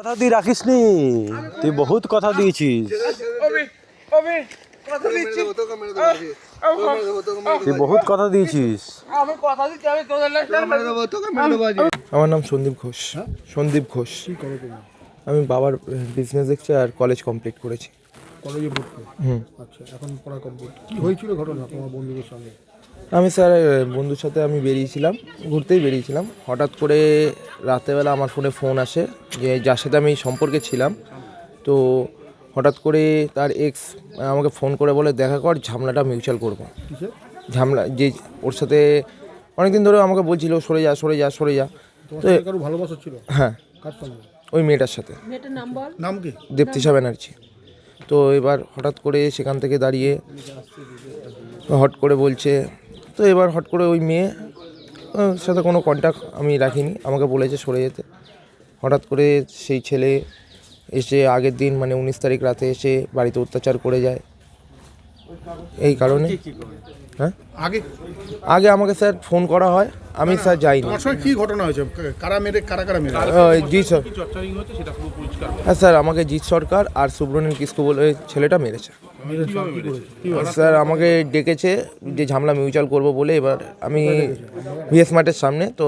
কথা দিয়ে রাখিস নি তুই বহুত কথা দিয়েছিস। তুই বহুত কথা দিয়েছিস। আমার নাম সন্দীপ ঘোষ। সন্দীপ ঘোষ। আমি বাবার বিজনেস দেখছি আর কলেজ কমপ্লিট করেছি। কলেজে পড়তো হুম। আচ্ছা এখন পড়া কমপ্লিট কি হয়েছিল ঘটনা তোমার বন্ধুদের সঙ্গে? আমি স্যার বন্ধুর সাথে আমি বেরিয়েছিলাম ঘুরতেই বেরিয়েছিলাম। হঠাৎ করে রাতেরবেলা আমার ফোনে ফোন আসে যে যার সাথে আমি সম্পর্কে ছিলাম। তো হঠাৎ করে তার এক্স আমাকে ফোন করে বলে দেখা কর ঝামলাটা মিউচুয়াল করব। ঝামলা যে ওর সাথে অনেকদিন ধরে আমাকে বলছিল সরে যা সরে যা সরে যা। তো ভালোবাসা ছিল? হ্যাঁ। ওই মেয়েটার সাথে। নাম কি? দেপ্তিসা ব্যানার্জি। তো এবার হঠাৎ করে সেখান থেকে দাঁড়িয়ে হট করে বলছে তো এবার হট করে ওই মেয়ে সাথে কোনো কন্ট্যাক্ট আমি রাখিনি। আমাকে বলেছে সরে যেতে। হঠাৎ করে সেই ছেলে এসে আগের দিন মানে উনিশ তারিখ রাতে এসে বাড়িতে অত্যাচার করে যায়। এই কারণে। হ্যাঁ? আগে? আগে আমাকে স্যার ফোন করা হয়। আমি স্যার যাইনি। কি ঘটনা হয়েছে? কারা মেরে কারা কারা মেরে জি স্যার। হ্যাঁ স্যার আমাকে জিৎ সরকার আর সুব্রনীল কিস্কু বলে ছেলেটা মেরেছে। স্যার আমাকে ডেকেছে যে ঝামলা মিউচুয়াল করব বলে এবার আমি ভিএস মার্টের সামনে তো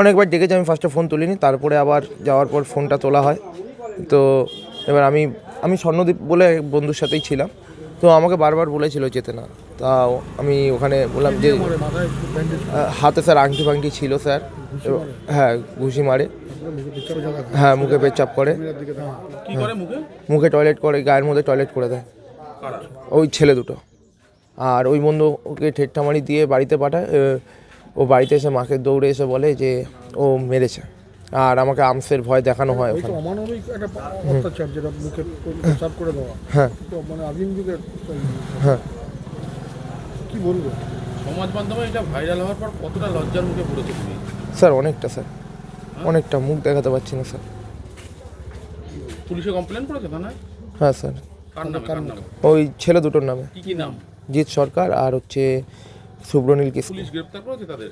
অনেকবার ডেকেছে আমি ফার্স্টে ফোন তুলিনি তারপরে আবার যাওয়ার পর ফোনটা তোলা হয়। তো এবার আমি আমি স্বর্ণদ্বীপ বলে এক বন্ধুর সাথেই ছিলাম তো আমাকে বারবার বলেছিল যেতে না তাও আমি ওখানে বললাম যে হাতে স্যার আংটি ফাংটি ছিল স্যার হ্যাঁ ঘুষি মারে। হ্যাঁ মুখে পেচাপ করে। মুখে? টয়লেট করে গায়ের মধ্যে টয়লেট করে দেয়। ওই ছেলে দুটো। আর ওই বন্ধু ওকে ঠেট্টামারি দিয়ে বাড়িতে পাঠায় ও বাড়িতে এসে মাকে দৌড়ে এসে বলে যে ও মেরেছে। আর আমাকে আমসের ভয় দেখানো হয় হ্যাঁ। মানে হ্যাঁ। কি বলব? সমাজ মাধ্যমে এটা ভাইরাল হওয়ার পর কতটা লজ্জার মুখে পড়েছে তুমি? স্যার অনেকটা স্যার। অনেকটা মুখ দেখাতে পারছি না স্যার। পুলিশে কমপ্লেন করেছে থানায় হ্যাঁ স্যার। ওই ছেলে দুটোর নামে। কি কি নাম? জিৎ সরকার আর হচ্ছে সুব্রনীল কিস পুলিশ গ্রেপ্তার করেছে তাদের?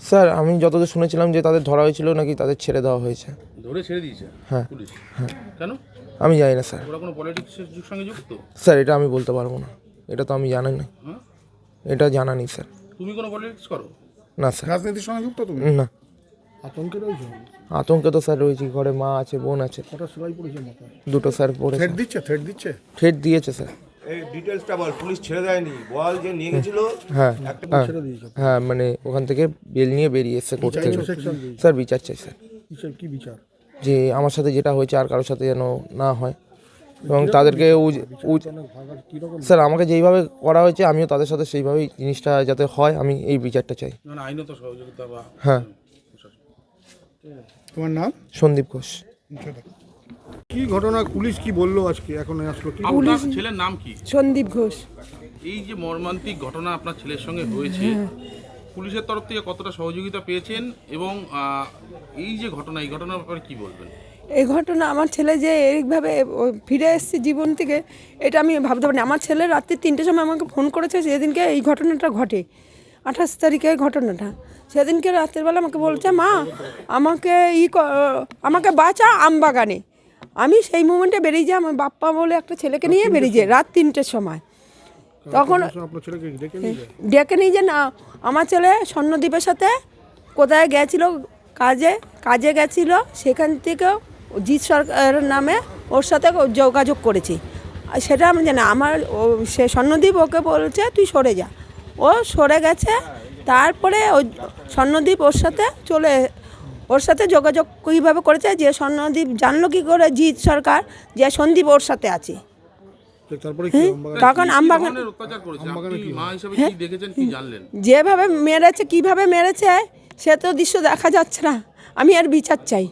স্যার আমি যতদূর শুনেছিলাম যে তাদের ধরা হয়েছিল নাকি তাদের ছেড়ে দেওয়া হয়েছে। ধরে ছেড়ে দিয়েছে? হ্যাঁ পুলিশ? কেন? আমি জানি না স্যার। ওরা কোনো পলিটিক্সের সঙ্গে যুক্ত? স্যার এটা আমি বলতে পারব না। এটা তো আমি জানি না। হ্যাঁ? এটা জানা নেই স্যার। তুমি কোনো পলিটিক্স করো? না স্যার। রাজনীতির সঙ্গে যুক্ত তুমি? না। আতঙ্কে রয়েছে আতঙ্কে তো স্যার রয়েছি ঘরে মা আছে বোন আছে। কটা সেলাই পড়েছে মাথায়? দুটো স্যার পড়েছে। থ্রেড দিচ্ছে থ্রেড দিচ্ছে? থ্রেট দিয়েছে স্যার। এই ডিটেলসটা বল পুলিশ ছেড়ে দেয়নি বল যে নিয়ে গেছিল? হ্যাঁ হ্যাঁ ছেড়ে দিয়েছে। হ্যাঁ মানে ওখান থেকে বেল নিয়ে বেরিয়ে এসছে কোর্ট থেকে। স্যার বিচার চাই স্যার। কিসের কি বিচার? যে আমার সাথে যেটা হয়েছে আর কারোর সাথে যেন না হয়। এবং তাদেরকে স্যার আমাকে যেইভাবে করা হয়েছে আমিও তাদের সাথে সেইভাবেই জিনিসটা যাতে হয় আমি এই বিচারটা চাই। আইনত সহযোগিতা বা হ্যাঁ। তোমার নাম? সন্দীপ ঘোষ। কি ঘটনা? পুলিশ কি বলল আজকে? এখন আসলো কি? আপনার ছেলের নাম কি? সন্দীপ ঘোষ। এই যে মর্মান্তিক ঘটনা আপনার ছেলের সঙ্গে হয়েছে পুলিশের তরফ থেকে কতটা সহযোগিতা পেয়েছেন এবং আহ, এই যে ঘটনা এই ঘটনার ব্যাপারে কি বলবেন? এই ঘটনা আমার ছেলে যে এইভাবে ও ফিরে এসেছে জীবন থেকে এটা আমি ভাবতে পারিনি। আমার ছেলে রাত্রি তিনটের সময় আমাকে ফোন করেছে সেদিনকে এই ঘটনাটা ঘটে। আঠাশ তারিখের ঘটনাটা। সেদিনকে রাতের বেলা আমাকে বলছে মা আমাকে ই আমাকে বাঁচা আম বাগানে। আমি সেই মুমেন্টে বেরিয়ে যাই আমার বাপ্পা বলে একটা ছেলেকে নিয়ে বেরিয়ে যাই রাত তিনটের সময়। তখন ডেকে নিয়ে নিয়ে যে না আমার ছেলে স্বর্ণদ্বীপের সাথে কোথায় গেছিল কাজে কাজে গেছিল সেখান থেকে জিৎ সরকারের নামে ওর সাথে যোগাযোগ করেছি। আর সেটা আমি জানি আমার ও সে স্বর্ণদ্বীপ ওকে বলছে তুই সরে যা। ও সরে গেছে। তারপরে ওই স্বর্ণদ্বীপ ওর সাথে চলে ওর সাথে যোগাযোগ কীভাবে করেছে যে স্বর্ণদ্বীপ জানলো কী করে জিৎ সরকার যে সন্দীপ ওর সাথে আছে। তখন আমবাগান জানলেন? যেভাবে মেরেছে কীভাবে মেরেছে সে তো দৃশ্য দেখা যাচ্ছে না। আমি আর বিচার চাই।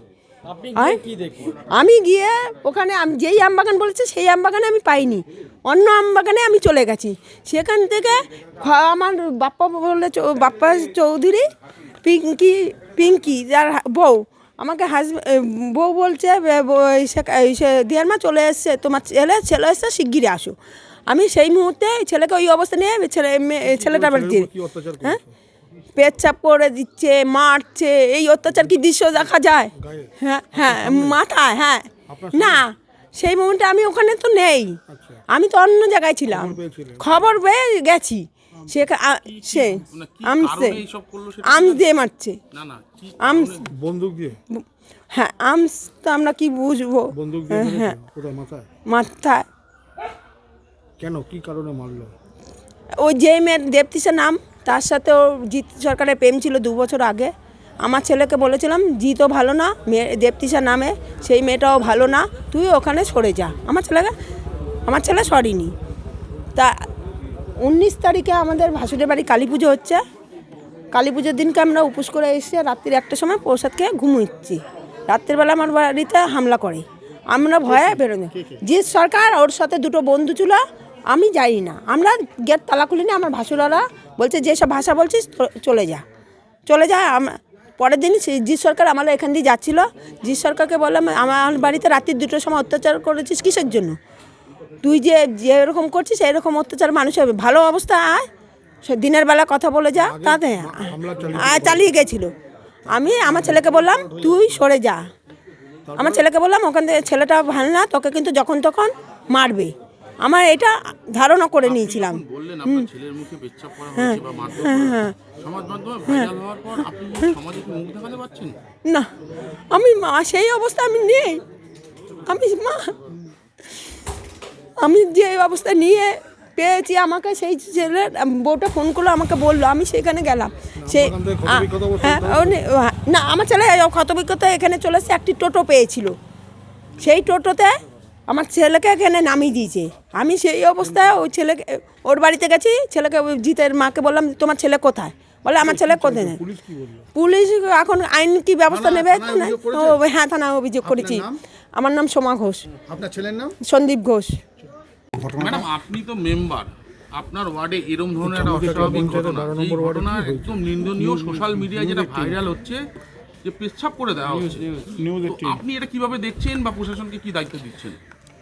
আমি গিয়ে ওখানে আমি যেই আমবাগান বলেছে সেই আমবাগানে আমি পাইনি। অন্য আমবাগানে আমি চলে গেছি। সেখান থেকে আমার বাপ্পা বলে বাপ্পা চৌধুরী পিঙ্কি পিঙ্কি যার বউ। আমাকে হাজব বউ বলছে বে- ব- এই সে এই মা চলে এসছে তোমার ছেলে ছেলে এসছে শিগগিরই আসো। আমি সেই মুহূর্তে ছেলেকে ওই অবস্থা নিয়ে ছেলে মেয়ে- ছেলেটা বাড়ি দিয়ে হ্যাঁ? পেচ্ছাপ করে দিচ্ছে মারছে এই অত্যাচার কি দৃশ্য দেখা যায়? হ্যাঁ হ্যাঁ মাথায় হ্যাঁ। না সেই মোমেন্টে আমি ওখানে তো নেই। আমি তো অন্য জায়গায় ছিলাম। খবর পেয়ে গেছি। সে সে আমসে আমস দিয়ে মারছে। আমস বন্দুক দিয়ে? হ্যাঁ আমস তো আমরা কি বুঝব? হ্যাঁ মাথায়? মাথায়। কেন? কি কারণে মারলো? ওই যে মেয়ের দেবতিসের নাম। তার সাথে ওর জিৎ সরকারের প্রেম ছিল দু বছর আগে। আমার ছেলেকে বলেছিলাম জিতও ভালো না মেয়ে দেবতিসা নামে সেই মেয়েটাও ভালো না তুই ওখানে সরে যা। আমার ছেলেকে আমার ছেলে সরিনি। তা উনিশ তারিখে আমাদের ভাসুরের বাড়ি কালী পুজো হচ্ছে। কালী পুজোর দিনকে আমরা উপোস করে এসে রাত্রির একটার সময় প্রসাদ খেয়ে ঘুমোচ্ছি। রাত্রিবেলা আমার বাড়িতে হামলা করে। আমরা ভয়ে বেরোনি জিৎ সরকার ওর সাথে দুটো বন্ধু ছিল আমি যাই না। আমরা গেট তালা খুলিনি আমার ভাসুরারা বলছে যেসব ভাষা বলছিস চলে যা। চলে যা পরের দিন জিৎ সরকার আমার এখান দিয়ে যাচ্ছিল। জিৎ সরকারকে বললাম আমার বাড়িতে রাত্রির দুটোর সময় অত্যাচার করেছিস কিসের জন্য? তুই যে যেরকম করছিস এরকম অত্যাচার মানুষ হবে। ভালো অবস্থা আয়। সে দিনের বেলা কথা বলে যা তাতে আয়। চালিয়ে গেছিল। আমি আমার ছেলেকে বললাম তুই সরে যা। আমার ছেলেকে বললাম ওখান থেকে ছেলেটা ভালো না তোকে কিন্তু যখন তখন মারবে। আমার এটা ধারণা করে নিয়েছিলাম। মুখ দেখাতে পারছেন না আমি মা সেই অবস্থা আমি নেই। আমি মা আমি যে অবস্থা নিয়ে পেয়েছি আমাকে সেই ছেলে বউটা ফোন করল আমাকে বলল আমি সেখানে গেলাম। হ্যাঁ না আমার ছেলে ক্ষতবিক্ষত এখানে চলে এসে একটি টোটো পেয়েছিল। সেই টোটোতে আমার ছেলেকে এখানে নামিয়ে দিয়েছে। আমি সেই অবস্থায় ওই ছেলেকে ওর বাড়িতে গেছি ছেলেকে ওই জিতের মাকে বললাম তোমার ছেলে কোথায়? বলে আমার ছেলে কোথায়? নেই পুলিশ কি বলল? পুলিশ এখন আইন কি ব্যবস্থা নেবে? ও হ্যাঁ থানা অভিযোগ করেছি। আমার নাম সোমা ঘোষ। আপনার ছেলের নাম? সন্দীপ ঘোষ। ম্যাডাম আপনি তো মেম্বার। আপনার ওয়ার্ডে এরম ধরনের একটা অস্বাভাবিক ঘটনা। এই ঘটনা একদম নিন্দনীয় সোশ্যাল মিডিয়ায় যেটা ভাইরাল হচ্ছে যে পেচ্ছাপ করে দেওয়া হচ্ছে। আপনি এটা কীভাবে দেখছেন বা প্রশাসনকে কি দায়িত্ব দিচ্ছেন?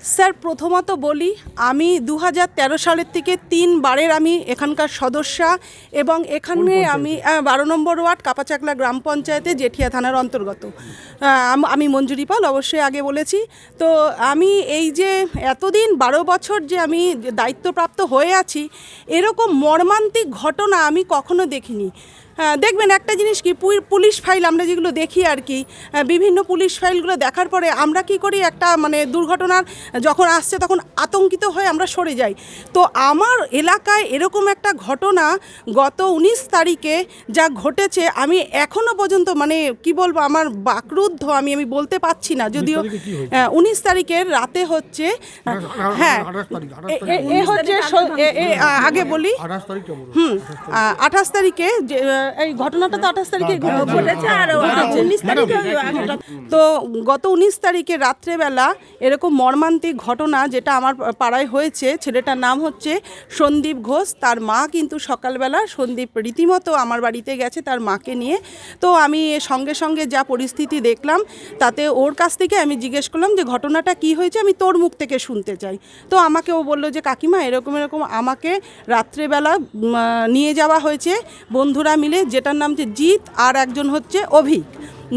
স্যার প্রথমত বলি আমি দু তেরো সালের থেকে তিনবারের আমি এখানকার সদস্যা এবং এখানে আমি বারো নম্বর ওয়ার্ড কাপাচাকলা গ্রাম পঞ্চায়েতে জেঠিয়া থানার অন্তর্গত। আমি মঞ্জুরি পাল অবশ্যই আগে বলেছি। তো আমি এই যে এতদিন বারো বছর যে আমি দায়িত্বপ্রাপ্ত হয়ে আছি এরকম মর্মান্তিক ঘটনা আমি কখনো দেখিনি। দেখবেন একটা জিনিস কি পুলিশ ফাইল আমরা যেগুলো দেখি আর কি বিভিন্ন পুলিশ ফাইলগুলো দেখার পরে আমরা কি করি একটা মানে দুর্ঘটনার যখন আসছে তখন আতঙ্কিত হয়ে আমরা সরে যাই তো আমার এলাকায় এরকম একটা ঘটনা গত উনিশ তারিখে যা ঘটেছে আমি এখনও পর্যন্ত মানে কি বলব আমার বাকরুদ্ধ আমি আমি বলতে পারছি না যদিও হয়েছে? উনিশ তারিখের রাতে হচ্ছে হ্যাঁ এ- হচ্ছে আগে বলি হুম আঠাশ তারিখে এই ঘটনাটা তো আঠাশ তারিখে ঘটেছে আর উনিশ তারিখে তো গত উনিশ তারিখে রাত্রেবেলা এরকম মর্মান্তিক ঘটনা যেটা আমার পাড়ায় হয়েছে ছেলেটার নাম হচ্ছে সন্দীপ ঘোষ তার মা কিন্তু সকালবেলা সন্দীপ রীতিমতো আমার বাড়িতে গেছে তার মাকে নিয়ে। তো আমি সঙ্গে সঙ্গে যা পরিস্থিতি দেখলাম তাতে ওর কাছ থেকে আমি জিজ্ঞেস করলাম যে ঘটনাটা কি হয়েছে আমি তোর মুখ থেকে শুনতে চাই। তো আমাকে ও বলল যে কাকিমা এরকম এরকম আমাকে রাত্রেবেলা নিয়ে যাওয়া হয়েছে বন্ধুরা মিলে যেটার নাম যে জিৎ আর একজন হচ্ছে অভিক।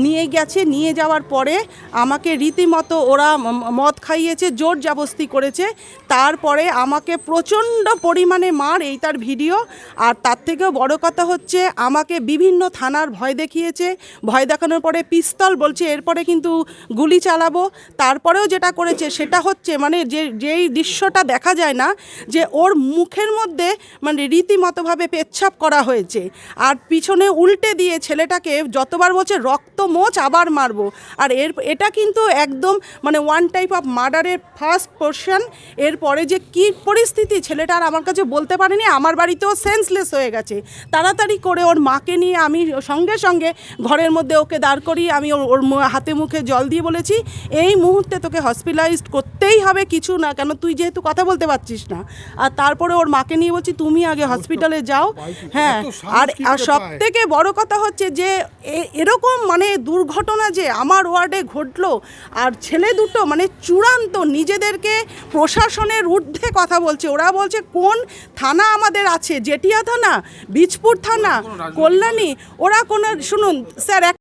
নিয়ে গেছে, নিয়ে যাওয়ার পরে আমাকে রীতিমতো ওরা মদ খাইয়েছে, জোর জাবস্তি করেছে। তারপরে আমাকে প্রচণ্ড পরিমাণে মার এই তার ভিডিও। আর তার থেকেও বড় কথা হচ্ছে, আমাকে বিভিন্ন থানার ভয় দেখিয়েছে। ভয় দেখানোর পরে পিস্তল বলছে, এরপরে কিন্তু গুলি চালাবো। তারপরেও যেটা করেছে, সেটা হচ্ছে মানে যে, যেই দৃশ্যটা দেখা যায় না, যে ওর মুখের মধ্যে মানে রীতিমতোভাবে পেচ্ছাপ করা হয়েছে। আর পিছনে উল্টে দিয়ে ছেলেটাকে যতবার বলছে রক্ত মোচ আবার মারবো। আর এর এটা কিন্তু একদম মানে ওয়ান টাইপ অফ মার্ডারের ফার্স্ট পোর্শন এরপরে যে কি পরিস্থিতি ছেলেটা আর আমার কাছে বলতে পারেনি আমার বাড়িতেও সেন্সলেস হয়ে গেছে। তাড়াতাড়ি করে ওর মাকে নিয়ে আমি সঙ্গে সঙ্গে ঘরের মধ্যে ওকে দাঁড় করিয়ে আমি ওর হাতে মুখে জল দিয়ে বলেছি এই মুহূর্তে তোকে হসপিটালাইজড করতেই হবে কিছু না কেন তুই যেহেতু কথা বলতে পারছিস না। আর তারপরে ওর মাকে নিয়ে বলছি তুমি আগে হসপিটালে যাও। হ্যাঁ আর সব থেকে বড় কথা হচ্ছে যে এ- এরকম মানে দুর্ঘটনা যে আমার ওয়ার্ডে ঘটলো আর ছেলে দুটো মানে চূড়ান্ত নিজেদেরকে প্রশাসনের ঊর্ধ্বে কথা বলছে। ওরা বলছে কোন থানা আমাদের আছে? জেটিয়া থানা বীজপুর থানা কল্যাণী? ওরা কোনো শুনুন স্যার এক